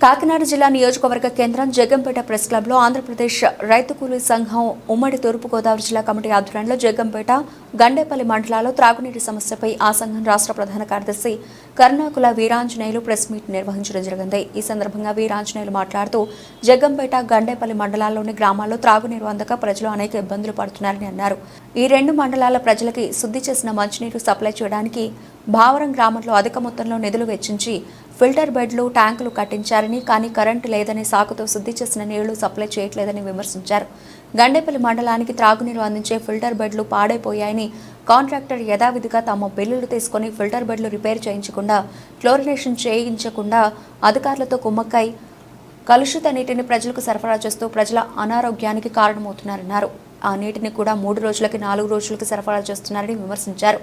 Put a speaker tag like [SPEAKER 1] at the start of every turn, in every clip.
[SPEAKER 1] కాకినాడ జిల్లా నియోజకవర్గ కేంద్రం జగ్గంపేట ప్రెస్ క్లబ్లో ఆంధ్రప్రదేశ్ రైతు కూలీ సంఘం ఉమ్మడి తూర్పుగోదావరి జిల్లా కమిటీ ఆధ్వర్యంలో జగ్గంపేట గండేపల్లి మండలాల్లో త్రాగునీటి సమస్యపై ఆ సంఘం రాష్ట్ర ప్రధాన కార్యదర్శి కర్ణాకుల వీరాంజనేయులు ప్రెస్ మీట్ నిర్వహించడం జరిగింది. ఈ సందర్భంగా వీరాంజనేయులు మాట్లాడుతూ జగ్గంపేట గండేపల్లి మండలాల్లోని గ్రామాల్లో త్రాగునీరు అందక ప్రజలు అనేక ఇబ్బందులు పడుతున్నారని అన్నారు. ఈ రెండు మండలాల ప్రజలకి శుద్ధి చేసిన మంచినీరు సప్లై చేయడానికి భావరం గ్రామంలో అధిక మొత్తంలో నిధులు వెచ్చించి ఫిల్టర్ బెడ్లు ట్యాంకులు కట్టించారని కానీ కరెంటు లేదని సాకుతో శుద్ధి చేసిన నీళ్ళు సప్లై చేయట్లేదని విమర్శించారు. గండేపల్లి మండలానికి త్రాగునీరు అందించే ఫిల్టర్ బెడ్లు పాడైపోయాయని కాంట్రాక్టర్ యథావిధిగా తమ బిల్లులు తీసుకొని ఫిల్టర్ బెడ్లు రిపేర్ చేయించకుండా క్లోరినేషన్ చేయించకుండా అధికారులతో కుమ్మక్కై కలుషిత నీటిని ప్రజలకు సరఫరా చేస్తూ ప్రజల అనారోగ్యానికి కారణమవుతున్నారన్నారు. ఆ నీటిని కూడా మూడు రోజులకి నాలుగు రోజులకి సరఫరా చేస్తున్నారని విమర్శించారు.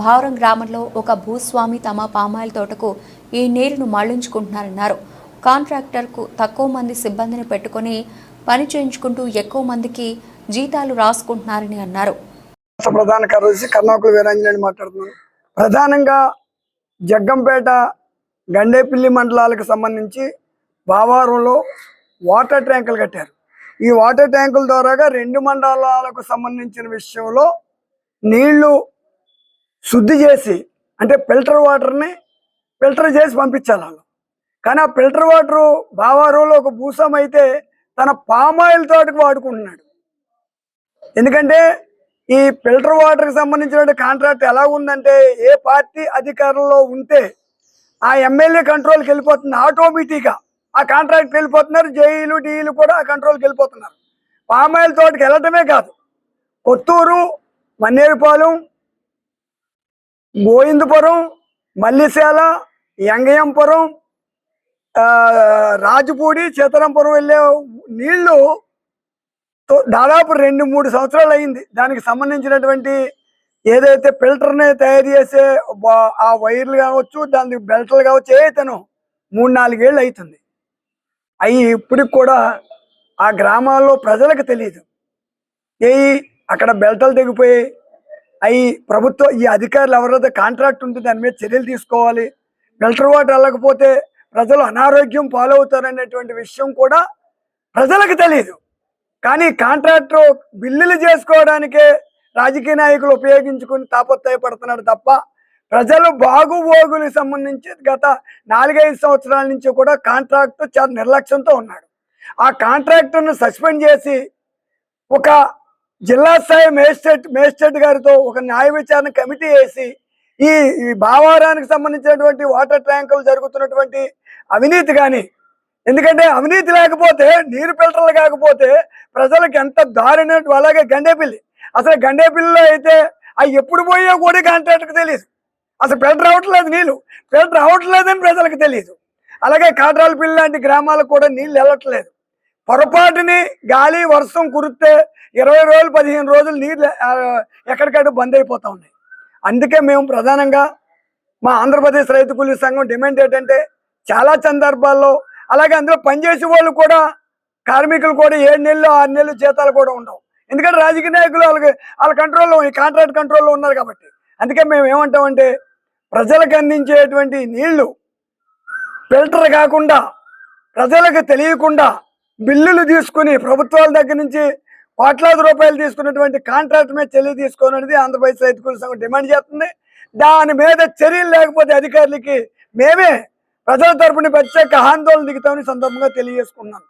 [SPEAKER 1] భావరం గ్రామంలో ఒక భూస్వామి తమ పామాయిల్ తోటకు ఈ నీరును మళ్ళించుకుంటున్నారన్నారు. కాంట్రాక్టర్కు తక్కువ మంది సిబ్బందిని పెట్టుకొని పని చేయించుకుంటూ ఎక్కువ మందికి జీతాలు రాసుకుంటున్నారని అన్నారు.
[SPEAKER 2] ప్రధాన కార్యదర్శి కర్ణాకుల వీరాంజనేని మాట్లాడుతున్నాను. ప్రధానంగా జగ్గంపేట గండేపిల్లి మండలాలకు సంబంధించి బావారంలో వాటర్ ట్యాంకులు కట్టారు. ఈ వాటర్ ట్యాంకుల ద్వారాగా రెండు మండలాలకు సంబంధించిన విషయంలో నీళ్ళు శుద్ధి చేసి అంటే ఫిల్టర్ వాటర్ని ఫిల్టర్ చేసి పంపించాలి వాళ్ళు. కానీ ఆ ఫిల్టర్ వాటరు బావారులో ఒక భూసం అయితే తన పామాయిల్ తోటకు వాడుకుంటున్నాడు. ఎందుకంటే ఈ ఫిల్టర్ వాటర్కి సంబంధించిన కాంట్రాక్ట్ ఎలా ఉందంటే ఏ పార్టీ అధికారంలో ఉంటే ఆ ఎమ్మెల్యే కంట్రోల్కి వెళ్ళిపోతుంది ఆటోమేటిక్గా. ఆ కాంట్రాక్ట్ వెళ్ళిపోతున్నారు జైలు డీలు కూడా ఆ కంట్రోల్కి వెళ్ళిపోతున్నారు. పామాయిల్ తోటకి వెళ్ళటమే కాదు. కొత్తూరు మన్నేరుపాలెం గోవిందపురం మల్లిశాల యంగయంపురం రాజపూడి సీతారాంపురం వెళ్ళే నీళ్ళు దాదాపు రెండు మూడు సంవత్సరాలు అయింది. దానికి సంబంధించినటువంటి ఏదైతే ఫిల్టర్ని తయారు చేసే ఆ వైర్లు కావచ్చు దానికి బెల్ట్లు కావచ్చు ఏదైతేనో మూడు నాలుగేళ్ళు అవుతుంది అవి ఇప్పటికి కూడా ఆ గ్రామాల్లో ప్రజలకు తెలియదు ఏ అక్కడ బెల్టలు తెగిపోయి అవి ప్రభుత్వం ఈ అధికారులు ఎవరైతే కాంట్రాక్ట్ ఉంటే దాని మీద చర్యలు తీసుకోవాలి. ఫిల్టర్ వాటర్ వెళ్ళకపోతే ప్రజలు అనారోగ్యం పాలవుతారనేటువంటి విషయం కూడా ప్రజలకు తెలియదు కానీ కాంట్రాక్టర్ బిల్లులు చేసుకోవడానికే రాజకీయ నాయకులు ఉపయోగించుకుని తాపత్రయపడుతున్నారు తప్ప ప్రజలు బాగుబోగులకు సంబంధించి గత నాలుగైదు సంవత్సరాల నుంచి కూడా కాంట్రాక్టర్ చాలా నిర్లక్ష్యంతో ఉన్నాడు. ఆ కాంట్రాక్టర్ను సస్పెండ్ చేసి ఒక జిల్లా స్థాయి మేజిస్ట్రేట్ మేజిస్ట్రేట్ గారితో ఒక న్యాయ విచారణ కమిటీ వేసి ఈ ఈ భావారానికి సంబంధించినటువంటి వాటర్ ట్యాంకులు జరుగుతున్నటువంటి అవినీతి కానీ ఎందుకంటే అవినీతి లేకపోతే నీరు ఫిల్టర్లు కాకపోతే ప్రజలకు ఎంత దారిన అలాగే గండేపిల్లి అసలు గండేపిల్లిలో అయితే అవి ఎప్పుడు పోయో కూడా కాంట్రాక్టర్కి తెలియదు అసలు ఫిల్టర్ అవ్వట్లేదు నీళ్ళు ఫిల్టర్ అవ్వట్లేదని ప్రజలకు తెలియదు అలాగే కాట్రాలపల్లి లాంటి గ్రామాలకు కూడా నీళ్ళు వెళ్ళట్లేదు. పొరపాటుని గాలి వర్షం కురిస్తే ఇరవై రోజులు పదిహేను రోజులు నీళ్ళు ఎక్కడికక్కడ బంద్ అయిపోతూ ఉన్నాయి. అందుకే మేము ప్రధానంగా మా ఆంధ్రప్రదేశ్ రైతు కూలీ సంఘం డిమాండ్ ఏంటంటే చాలా సందర్భాల్లో అలాగే అందులో పనిచేసే వాళ్ళు కూడా కార్మికులు కూడా ఏడు నెలలు ఆరు నెలలు జీతాలు కూడా ఉండవు. ఎందుకంటే రాజకీయ నాయకులు వాళ్ళకి వాళ్ళ కంట్రోల్లో ఈ కాంట్రాక్ట్ కంట్రోల్లో ఉన్నారు కాబట్టి. అందుకే మేము ఏమంటామంటే ప్రజలకు అందించేటువంటి నీళ్ళు ఫిల్టర్ కాకుండా ప్రజలకు తెలియకుండా బిల్లులు తీసుకుని ప్రభుత్వాల దగ్గర నుంచి కోట్లాది రూపాయలు తీసుకున్నటువంటి కాంట్రాక్ట్ మీద చెల్లి తీసుకోనది ఆంధ్రప్రదేశ్ రైతు సంఘం డిమాండ్ చేస్తుంది. దాని మీద చర్యలు లేకపోతే అధికారులకి మేమే ప్రజల తరపున ప్రత్యేక ఆందోళన దిగుతామని సందర్భంగా తెలియజేసుకున్నాం